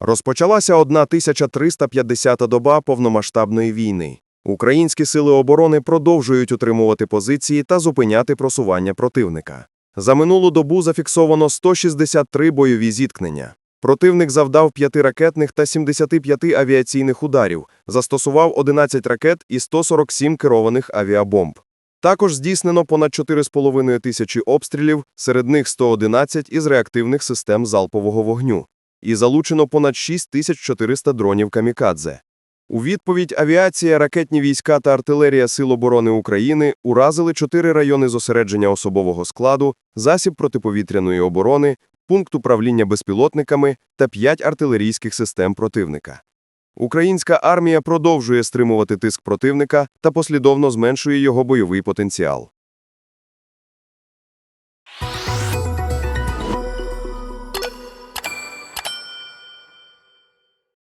Розпочалася 1350-та доба повномасштабної війни. Українські сили оборони продовжують утримувати позиції та зупиняти просування противника. За минулу добу зафіксовано 163 бойові зіткнення. Противник завдав 5 ракетних та 75 авіаційних ударів, застосував 11 ракет і 147 керованих авіабомб. Також здійснено понад 4,5 тисячі обстрілів, серед них 111 із реактивних систем залпового вогню. І залучено понад 6400 дронів «Камікадзе». У відповідь авіація, ракетні війська та артилерія Сил оборони України уразили чотири райони зосередження особового складу, засіб протиповітряної оборони, пункт управління безпілотниками та п'ять артилерійських систем противника. Українська армія продовжує стримувати тиск противника та послідовно зменшує його бойовий потенціал.